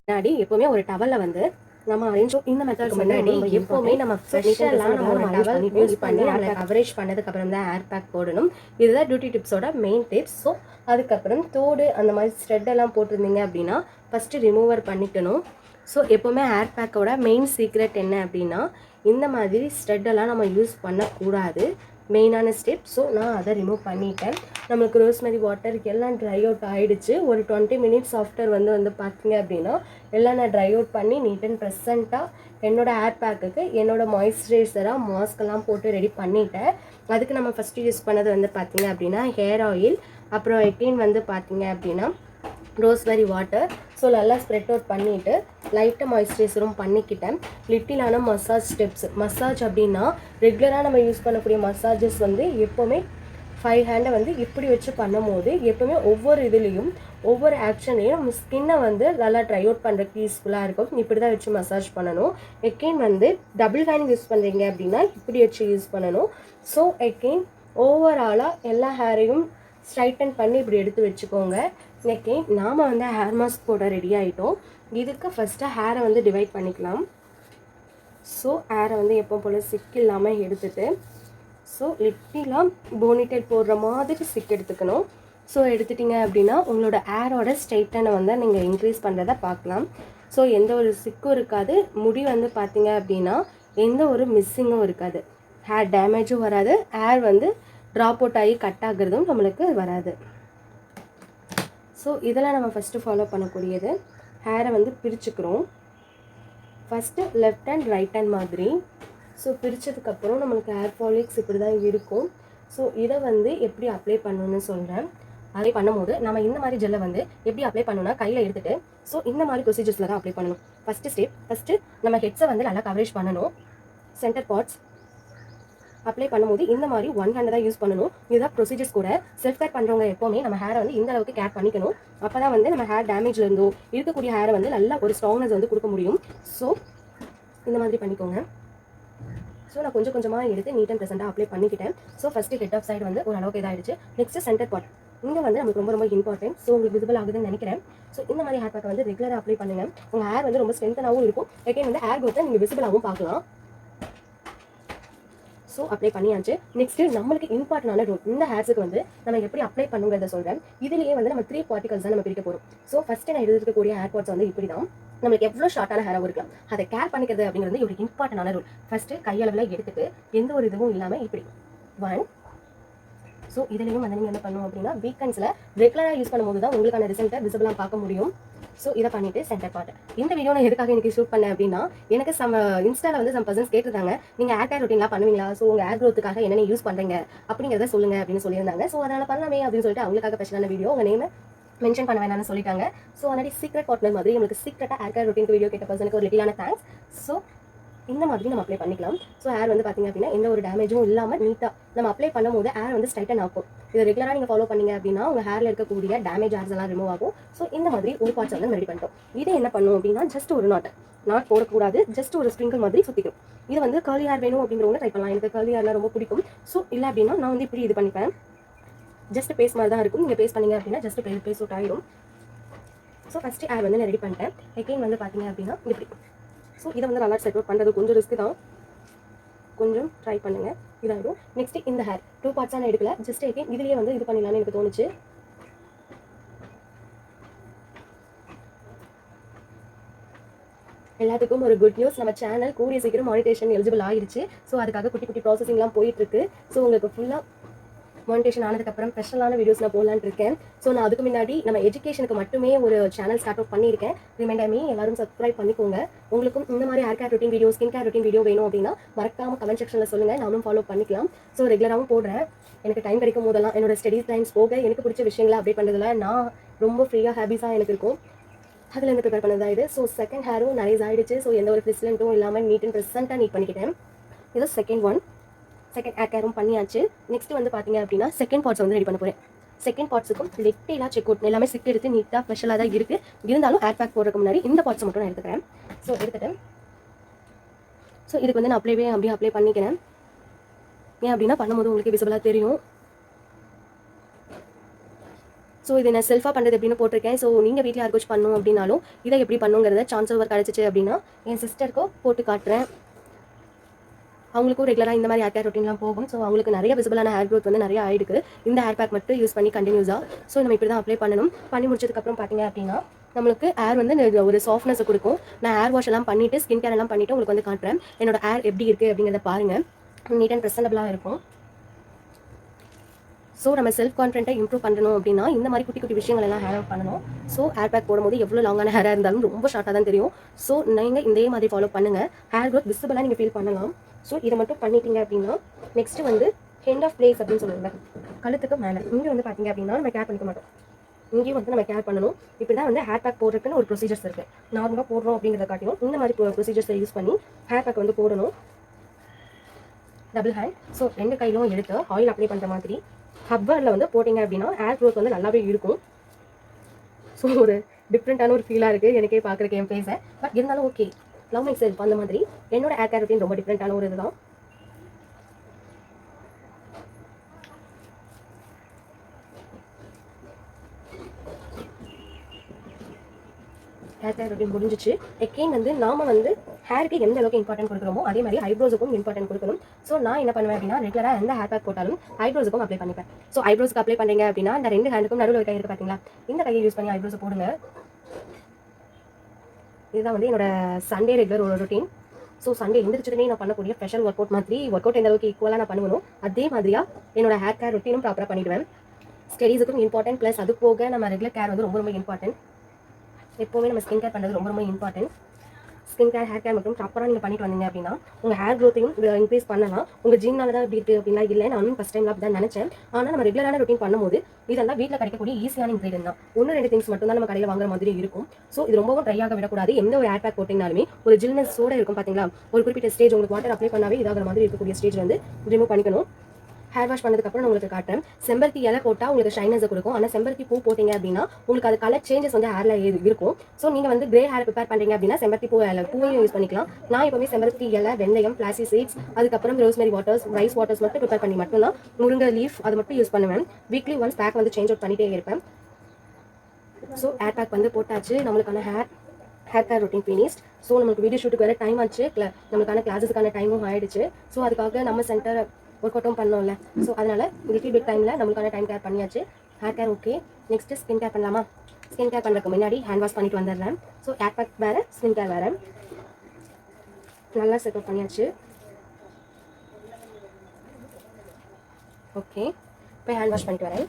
முன்னாடி எப்பவுமே ஒரு டவல்ல வந்து நம்ம அரேஞ்ச் இந்த மெத்தட் முன்னாடி எப்பவுமே நம்ம ஃப்ரெஷ்ஷெல்லாம் நம்ம ஒரு டவல் யூஸ் பண்ணி அதில் கவரேஜ் பண்ணதுக்கு அப்புறம் தான் ஏர் பேக் போடணும். இதுதான் டியூட்டி டிப்ஸோட மெயின் டிப்ஸ் ஸோ அதுக்கப்புறம் தோடு அந்த மாதிரி ஸ்ட்ரெட் எல்லாம் போட்டிருந்தீங்க அப்படின்னா ஃபஸ்ட்டு ரிமூவர் பண்ணிக்கணும். ஸோ எப்போவுமே ஏர் பேக்கோட மெயின் சீக்ரெட் என்ன அப்படின்னா இந்த மாதிரி ஸ்ட்ரெட் எல்லாம் நம்ம யூஸ் பண்ணக்கூடாது. மெயினான ஸ்டெப் ஸோ நான் அதை ரிமூவ் பண்ணிட்டேன். நம்மளுக்கு ரோஸ்மெரி வாட்டர் எல்லாம் ட்ரை அவுட் ஆகிடுச்சு ஒரு டுவெண்ட்டி மினிட்ஸ் ஆஃப்டர் வந்து வந்து பார்த்தீங்க அப்படின்னா எல்லாம் நான் ட்ரை அவுட் பண்ணி நீட் அண்ட் ப்ரெசண்ட்டாக என்னோட ஏர் பேக்குக்கு என்னோடய மாய்ஸ்சரைசராக மாஸ்க்கெல்லாம் போட்டு ரெடி பண்ணிட்டேன். அதுக்கு நம்ம ஃபஸ்ட்டு யூஸ் பண்ணது வந்து பார்த்தீங்க அப்படின்னா ஹேர் ஆயில் அப்புறம் எகெயின் வந்து பார்த்தீங்க அப்படின்னா ரோஸ்மெரி வாட்டர் ஸோ நல்லா ஸ்ப்ரெட் அவுட் பண்ணிவிட்டு லைட்டாக மாய்ஸ்சரைசரும் பண்ணிக்கிட்டேன். லிட்டிலான மசாஜ் ஸ்டெப்ஸ் மசாஜ் அப்படின்னா ரெகுலராக நம்ம யூஸ் பண்ணக்கூடிய மசாஜஸ் வந்து எப்போவுமே ஃபைவ் ஹேண்டை வந்து இப்படி வச்சு பண்ணும்போது எப்போவுமே ஒவ்வொரு இதுலேயும் ஒவ்வொரு ஆக்ஷன்லேயும் நம்ம ஸ்கின்னை வந்து நல்லா ட்ரை அவுட் பண்ணுறதுக்கு யூஸ்ஃபுல்லாக இருக்கும். இப்படி தான் வச்சு மசாஜ் பண்ணணும். எக்கெயின் வந்து டபுள் ஹேண்ட் யூஸ் பண்ணுறீங்க அப்படின்னா இப்படி வச்சு யூஸ் பண்ணணும். ஸோ எக்கெயின் ஓவராலாக எல்லா ஹேரையும் ஸ்ட்ரைட்டன் பண்ணி இப்படி எடுத்து வச்சுக்கோங்க. எக்கெயின் நாம் வந்து ஹேர் மாஸ்க் போட ரெடி ஆகிட்டோம் இதுக்கு ஃபஸ்ட்டு ஹேரை வந்து டிவைட் பண்ணிக்கலாம். ஸோ ஹேரை வந்து எப்போ போல் சிக் இல்லாமல் எடுத்துட்டு ஸோ லிட்டிலாம் போனிடெயில் போடுற மாதிரி சிக் எடுத்துக்கணும். ஸோ எடுத்துட்டிங்க அப்படின்னா உங்களோட ஹேரோட ஸ்ட்ரைட்டனை வந்து நீங்கள் இன்க்ரீஸ் பண்ணுறத பார்க்கலாம். ஸோ எந்த ஒரு சிக்கும் இருக்காது. முடி வந்து பார்த்தீங்க அப்படின்னா எந்த ஒரு மிஸ்ஸிங்கும் இருக்காது. ஹேர் டேமேஜும் வராது. ஹேர் வந்து ட்ராப் அவுட் ஆகி கட் ஆகுறதும் நம்மளுக்கு வராது. ஸோ இதெல்லாம் நம்ம ஃபஸ்ட்டு ஃபாலோ பண்ணக்கூடியது. ஹேரை வந்து பிரிச்சுக்கிறோம். First left hand right hand மாதிரி. ஸோ பிரித்ததுக்கப்புறம் நம்மளுக்கு ஹேர் ஃபாலிக்ஸ் இப்படி தான் இருக்கும். ஸோ இதை வந்து எப்படி அப்ளை பண்ணணும்னு சொல்கிறேன் அப்ளை பண்ணும்போது நம்ம இந்த மாதிரி ஜெல்லை வந்து எப்படி அப்ளை பண்ணணும்னா கையில் எடுத்துகிட்டு ஸோ இந்த மாதிரி ப்ரொசீஜர்ஸில் தான் அப்ளை பண்ணணும். ஃபஸ்ட்டு ஸ்டெப் ஃபஸ்ட்டு நம்ம ஹெட்ஸை வந்து நல்லா கவரேஜ் பண்ணணும். சென்டர் பார்ட்ஸ் அப்ளை பண்ணும்போது இந்த மாதிரி ஒன் ஹேண்ட் தான் யூஸ் பண்ணணும். இதுதான் ப்ரொசீஜர்ஸ் கூட. செல்ஃப் கேர் பண்ணுறவங்க எப்போவுமே நம்ம ஹேரை வந்து இந்த அளவுக்கு கேர் பண்ணிக்கணும். அப்போ தான் வந்து நம்ம ஹேர் டேமேஜ்ல இருந்தோ இருக்கக்கூடிய ஹேரை வந்து நல்லா ஒரு ஸ்ட்ராங்னஸ் வந்து கொடுக்க முடியும். ஸோ இந்த மாதிரி பண்ணிக்கோங்க. ஸோ நான் கொஞ்சம் கொஞ்சமாக எடுத்து நீட் அண்ட் ப்ரெசென்ட்டாக அப்ளை பண்ணிக்கிட்டேன். So first head of side வந்து ஒரு அளவுக்கு இதாகிடுச்சு நெக்ஸ்ட் சென்டர் பார்ட் இங்கே வந்து நமக்கு ரொம்ப ரொம்ப இம்பார்ட்டன்ட் ஸோ உங்களுக்கு விசிபிள் ஆகுதுன்னு நினைக்கிறேன். ஸோ இந்த மாதிரி ஹேர் பேக் வந்து ரெகுலராக அப்ளை பண்ணுங்கள் உங்கள் ஹேர் வந்து ரொம்ப ஸ்ட்ரென்த்தனாகவும் இருக்கும். செகண்ட் வந்து ஹேர் க்ரோத்தை நீங்கள் விசிபிளாகவும் பார்க்கலாம். ஸோ அப்ளை பண்ணியாச்சு. நெக்ஸ்ட் நம்மளுக்கு இம்பார்ட்டன்டான ரூல் இந்த ஹேர்ஸுக்கு வந்து நம்ம எப்படி அப்ளை பண்ணுங்கிறத சொல்கிறேன் இதுலேயே வந்து நம்ம த்ரீ பார்ட்டிகல்ஸ் தான் நம்ம பிரிக்க போகிறோம் ஸோ ஃபஸ்ட்டு நான் எழுதிருக்கக்கூடிய ஹேர் பார்ட்ஸ் வந்து இப்படி தான் நம்மளுக்கு எவ்வளோ ஷார்ட்டான ஹேராக இருக்கலாம். அதை கேர் பண்ணிக்கிறது அப்படிங்கிறது ஒரு இம்பார்ட்டன்டான ரூல் ஃபஸ்ட்டு கையளவில் எடுத்துட்டு எந்த ஒரு இதுவும் இல்லாமல் இப்படி. ஒன் ஸோ இதுலேயும் வந்து நீங்கள் என்ன பண்ணுவோம் அப்படின்னா வீக்கெண்ட்ஸில் ரெகுலராக யூஸ் பண்ணும்போது தான் உங்களுக்கான ரிசல்ட்டை விசிபிளாக பார்க்க முடியும். ஸோ இதை பண்ணிட்டு சென்டர் பார்ட் இந்த வீடியோ நான் எதுக்காக எனக்கு ஷூட் பண்ணேன் அப்படின்னா எனக்கு சம் இன்ஸ்டாவில் uh, வந்து சம் பர்சன்ஸ் கேட்டிருந்தாங்க நீங்கள் ஏர் கேர் ரொட்டீன்லாம் பண்ணுவீங்களா? ஸோ உங்கள் ஏர் க்ரோத்துக்காக என்னென்ன யூஸ் பண்ணுறீங்க அப்படிங்கிறத சொல்லுங்க அப்படின்னு சொல்லியிருந்தாங்க. ஸோ அதனால் பண்ணலாமே அப்படின்னு சொல்லிட்டு அவங்களுக்காக ஸ்பெஷலான வீடியோ உங்கள் நேம் மென்ஷன் பண்ண வேணாம்னு சொல்லிட்டாங்க. ஸோ அதனாடி சீக்ரெட் பார்ட்னர் மாதிரி உங்களுக்கு சீக்ரெட்டாக ஏர் கேர் ரொட்டீன் வீடியோ கேட்ட பர்சனுக்கு ஒரு லிட்டிலான தேங்க்ஸ் ஸோ இந்த மாதிரி நம்ம அப்ளை பண்ணிக்கலாம். ஸோ ஹேர் வந்து பார்த்தீங்க அப்படின்னா எந்த ஒரு டேமேஜும் இல்லாமல் நீட்டாக நம்ம அப்ளை பண்ணும்போது ஹேர் வந்து ஸ்ட்ரைட்டன் ஆகும். இதை ரெகுலராக நீங்கள் ஃபாலோ பண்ணீங்க அப்படின்னா உங்கள் ஹேரில் இருக்கக்கூடிய டேமேஜ் ஹேர்ஸ் எல்லாம் ரிமூவ் ஆகும். ஸோ இந்த மாதிரி ஒரு பார்ட்ஸ் வந்து ரெடி பண்ணிட்டோம். இதை என்ன பண்ணும் அப்படின்னா ஜஸ்ட் ஒரு நாட் நாட் போடக்கூடாது. ஜஸ்ட் ஒரு ஸ்ப்ரிங்கிள் மாதிரி சுற்றிக்கும் இது வந்து கர்லி ஹேர் வேணும் அப்படிங்கிறவங்க ட்ரை பண்ணலாம். எனக்கு கர்லி ஹேர்லாம் ரொம்ப பிடிக்கும். ஸோ இல்லை அப்படின்னா நான் வந்து இப்படி இது பண்ணிப்பேன். ஜஸ்ட் பேஸ் மாதிரி தான் இருக்கும். நீங்கள் பேஸ் பண்ணீங்க அப்படின்னா ஜஸ்ட் பேஸ் பேஸ் அவுட் ஆயிடும் ஸோ ஃபஸ்ட்டு ஹேர் வந்து நான் ரெடி பண்ணிட்டேன். எகெயின் வந்து பார்த்தீங்க அப்படின்னா இப்படி. ஸோ இதை வந்து நல்லா செட் அவுட் பண்ணுறது கொஞ்சம் ரிஸ்க் தான். கொஞ்சம் ட்ரை பண்ணுங்கள் இதாகிடும் நெக்ஸ்ட் இந்த ஹேர் டூ பார்ட்ஸாக நான் எடுக்கல. ஜஸ்ட் எகெயின் இதுலேயே வந்து இது பண்ணிடலாம்னு எனக்கு தோணுச்சு. எல்லாத்துக்கும் ஒரு குட் நியூஸ் நம்ம சேனல் கூடிய சீக்கிரம் மானிட்டேஷன் எலிஜிபிள் ஆயிடுச்சு ஸோ அதுக்காக குட்டி குட்டி ப்ராசஸிங்லாம் போயிட்டு இருக்கு. ஸோ உங்களுக்கு ஃபுல்லாக மானிட்டேஷன் ஆனதுக்கப்புறம் ஸ்பெஷலான வீடியோஸ் நான் போடலான்னு இருக்கேன். ஸோ நான் அதுக்கு முன்னாடி நம்ம எஜுகேஷனுக்கு மட்டுமே ஒரு சேனல் ஸ்டார்ட் அவுட் பண்ணியிருக்கேன். ரிமைண்டர் மீ எல்லாரும் சப்ஸ்கிரைப் பண்ணிக்கோங்க. உங்களுக்கும் இந்த மாதிரி hair care routine video skin care routine video வேணும் அப்படின்னா மறக்காம கமெண்ட் செக்ஷனில் சொல்லுங்கள் நானும் ஃபாலோ பண்ணிக்கலாம். ஸோ ரெகுலராகவும் போடுறேன். எனக்கு டைம் கிடைக்கும் போதெல்லாம் என்னோட ஸ்டடீஸ் டைம்ஸ் போக எனக்கு பிடிச்ச விஷயங்களை அப்டேட் பண்ணுறதுல நான் ரொம்ப ஃப்ரீயாக ஹாபிஸாக எனக்கு இருக்கும். அதில் இருந்து ப்ரிப்பேர் பண்ணதா இது. ஸோ செகண்ட் ஹேரும் நைஸ் ஆகிடுச்சு ஸோ எந்த ஒரு ஃபிஸ்லண்ட்டும் இல்லாமல் நீட் அண்ட் ப்ரெசண்ட்டாக நீட் பண்ணிக்கிட்டேன். இது செகண்ட் ஒன் செகண்ட் ஹேர் கேரும் பண்ணியாச்சு. நெக்ஸ்ட் வந்து பார்த்தீங்க அப்படின்னா செகண்ட் பார்ட்ஸ் வந்து ரெடி பண்ண போகிறேன் செகண்ட் பார்ட்ஸுக்கும் டெட்டெயிலாக செக் அவுட் எல்லாமே செக் எடுத்து நீட்டாக ஸ்பெஷலாக தான் இருக்குது இருந்தாலும் ஏர் பேக் போடுறதுக்கு முன்னாடி இந்த பார்ட்ஸ் மட்டும் நான் எடுத்துக்கிறேன். ஸோ எடுத்துட்டேன். ஸோ இதுக்கு வந்து நான் அப்ளைவே அப்படியே அப்ளை பண்ணிக்கிறேன். ஏன் அப்படின்னா பண்ணும்போது உங்களுக்கு விசிபிளாக தெரியும். ஸோ இது நான் செல்ஃபாக பண்ணுறது எப்படின்னு போட்டிருக்கேன். ஸோ நீங்கள் வீட்டில் யாருக்கும் பண்ணணும் அப்படின்னாலும் இதை எப்படி பண்ணுங்கிறத சான்ஸ் ஓவர் கிடச்சிச்சு அப்படின்னா என் சிஸ்டருக்கோ போட்டு காட்டுறேன். அவங்களுக்கும் ரெகுலராக இந்த மாதிரி ஹேர் கேர் ரொட்டீன்லாம் போகும். ஸோ அவங்களுக்கு நிறைய விசிபிளான ஹேர் க்ரோத் வந்து நிறைய ஆயிடுக்கு இந்த ஹேர் பேக் மட்டும் யூஸ் பண்ணி கண்டினியூஸாக ஸோ நம்ம இப்படி தான் அப்ளை பண்ணணும். பண்ணி முடிச்சதுக்கப்புறம் பார்த்தீங்க அப்படின்னா நம்மளுக்கு ஹேர் வந்து ஒரு சாஃப்ட்னஸ் கொடுக்கும். நான் ஹேர் வாஷ் எல்லாம் பண்ணிட்டு ஸ்கின் கேர் எல்லாம் பண்ணிட்டு உங்களுக்கு வந்து காட்டுறேன். என்னோட ஹேர் எப்படி இருக்குது அப்படிங்கிறத பாருங்க. நீட் அண்ட் ப்ரெசன்டபுளாக இருக்கும். ஸோ நம்ம செல்ஃப் கான்ஃபிடென்ட்டை இம்ப்ரூவ் பண்ணணும் அப்படின்னா இந்த மாதிரி குட்டி குட்டி விஷயங்கள் எல்லாம் ஹேர் பண்ணணும். ஸோ ஹேர் பேக் போடும்போது எவ்வளோ லாங்கான ஹேராக இருந்தாலும் ரொம்ப ஷார்ட்டாக தான் தெரியும். ஸோ நீங்கள் இதே மாதிரி ஃபாலோ பண்ணுங்கள் ஹேர் க்ரோத் விசிபிளாக நீங்கள் ஃபீல் பண்ணலாம். ஸோ இதை மட்டும் பண்ணிட்டீங்க அப்படின்னா நெக்ஸ்ட் வந்து ஹெண்ட் ஆஃப் பிளேஸ் அப்படின்னு சொல்லுவாங்க கழுத்துக்கு மேலே. இங்கே வந்து பார்த்தீங்க அப்படின்னா நம்ம கேர் பண்ணிக்க மாட்டோம். இங்கேயும் வந்து நம்ம கேர் பண்ணணும். இப்படி தான் வந்து ஹேர் பேக் போடுறதுக்குன்னு ஒரு ப்ரொசீஜர்ஸ் இருக்குது நார்மலாக போடுறோம் அப்படிங்கிறத காட்டியும் இந்த மாதிரி ப்ரொசீஜர்ஸை யூஸ் பண்ணி ஹேர் பேக் வந்து போடணும். டபுள் ஹேண்ட் ஸோ ரெண்டு கையிலும் எடுத்து ஆயில் அப்ளை பண்ணுற மாதிரி ஹப்பரில் வந்து போட்டிங்க அப்படின்னா ஹேர் க்ரோத் வந்து நல்லாவே இருக்கும். ஸோ ஒரு டிஃப்ரெண்ட்டான ஒரு ஃபீலாக இருக்குது எனக்கே பார்க்குறக்கு என் ஃபேஸை பட் இருந்தாலும் ஓகே லவ் மை செல்ஃப் அந்த மாதிரி என்னோட ஹேர் கேர் ரொட்டீன் ரொம்ப டிஃப்ரெண்ட்டான ஒரு இதுதான். ஹேர் கேர் ரொட்டீன் முடிஞ்சிச்சு. எக்கெயின் வந்து நாம வந்து ஹேருக்கு எந்த அளவுக்கு இம்பார்ட்டன்ட் கொடுக்குறோமோ அதே மாதிரி ஐப்ரோஸுக்கும் இம்பார்ட்டன்ட் கொடுக்கணும். ஸோ நான் என்ன பண்ணுவேன் அப்படின்னா ரெகுலராக எந்த ஹேர் பேக் போட்டாலும் ஐப்ரோஸுக்கும் அப்ளை பண்ணிப்பேன். ஸோ ஐப்ரோஸ்க்கு அப்ளை பண்ணுறீங்க அப்படின்னா இந்த ரெண்டு ஹேண்டுக்கும் நடுவில் கை இருக்கு பார்த்தீங்களா இந்த கையை யூஸ் பண்ணி ஐப்ரோஸ் போடுங்க. இதுதான் வந்து என்னோட சண்டே ரெகுலர் ஒரு ரொட்டீன் ஸோ சண்டே எந்திரிச்சதுமே நான் பண்ணக்கூடிய ஸ்பெஷல் ஒர்க் அவுட் மாதிரி ஒர்க் அவுட் எந்த அளவுக்கு ஈக்குவலாக நான் பண்ணுவணும் அதே மாதிரியா என்னோட ஹேர் கேர் ரொட்டீனும் ப்ராப்பராக பண்ணிடுவேன். ஸ்டடீஸுக்கும் இம்பார்ட்டன்ட் ப்ளஸ் அது போக நம்ம ரெகுலர் கேர் வந்து ரொம்ப ரொம்ப இம்பார்ட்டன்ட் எப்போவுமே நம்ம ஸ்கின் கேர் பண்ணுறது ரொம்ப ரொம்ப important skin care hair care மட்டும் ப்ராப்பராக நீங்கள் பண்ணிட்டு வந்தீங்க அப்படின்னா உங்கள் ஹேர் க்ரோத்தையும் இன்க்ரீஸ் பண்ணலாம். உங்கள் ஜீனால தான் இப்படி இருக்குது அப்படின்னா இல்லை நானும் ஃபஸ்ட் டைம் அப்படி தான் நினச்சேன். ஆனால் நம்ம ரெகுலரான ரொட்டீன் பண்ணும்போது இதெல்லாம் வீட்டில் கிடைக்கக்கூடிய ஈஸியான இன்க்ரீடியன் தான். ஒன்று ரெண்டு திங்ஸ் மட்டும் தான் நம்ம கடையில் வாங்குற மாதிரி இருக்கும். ஸோ இது ரொம்பவும் ட்ரை ஆக விடக்கூடாது. எந்த ஒரு ஹேர் பேக் போட்டிங்கனாலுமே ஒரு ஜில்னஸோட இருக்கும் பார்த்தீங்களா ஒரு குறிப்பிட்ட ஸ்டேஜ் உங்களுக்கு வாட்டர் அப்ளை பண்ணாவே இதாகிற மாதிரி இருக்கக்கூடிய ஸ்டேஜ் வந்து ரிமூவ் பண்ணிக்கணும். ஹேர் வாஷ் பண்ணதுக்கப்புறம் நான் உங்களுக்கு காட்டுறேன். செம்பருத்தி இலை போட்டால் உங்களுக்கு ஷைனஸை கொடுக்கும். ஆனால் செம்பருத்தி பூ போட்டிங்க அப்படின்னா உங்களுக்கு அது கலர் சேஞ்சஸ் வந்து ஹேரில் இருக்கும். ஸோ நீங்கள் வந்து கிரே ஹேர் ப்ரிப்பேர் பண்ணுறீங்க அப்படின்னா செம்பருத்தி பூ இலை பூவையும் யூஸ் பண்ணிக்கலாம். நான் எப்பவுமே செம்பருத்தி இலை வெந்தயம் பிளாசி சீட்ஸ் அதுக்கப்புறம் ரோஸ்மெரி வாட்டர்ஸ் ரைஸ் வாட்டர்ஸ் மட்டும் ப்ரிப்பேர் பண்ணி மட்டும்தான் முருங்கை லீஃப் அது மட்டும் யூஸ் பண்ணுவேன். வீக்லி ஒன்ஸ் பேக் வந்து சேஞ்ச் அவுட் பண்ணிட்டே இருப்பேன். ஸோ ஹேர் பேக் வந்து போட்டாச்சு. நம்மளுக்கான hair hair care routine finished so நமக்கு வீடியோ ஷூட்டுக்கு வேறு டைம் ஆச்சு. நம்மளுக்கான கிளாஸஸ்க்கான டைமும் ஆயிடுச்சு. ஸோ அதுக்காக நம்ம சென்டர் ஒர்க் அவுட்டும் பண்ணோம்ல. ஸோ அதனால லிட்டில் பிட் டைமில் நம்மளுக்கான டைம் கேர் பண்ணியாச்சு. Hair care okay next skin care பண்ணலாமா? ஸ்கின் கேர் பண்ணுறதுக்கு முன்னாடி ஹேண்ட் வாஷ் பண்ணிட்டு வந்துடுறேன். ஸோ ஹேர் பேக் வேறு ஸ்கின் கேர் வேறு. நல்லா செட்டப் பண்ணியாச்சு. ஓகே இப்போ ஹேண்ட் வாஷ் பண்ணிட்டு வரேன்.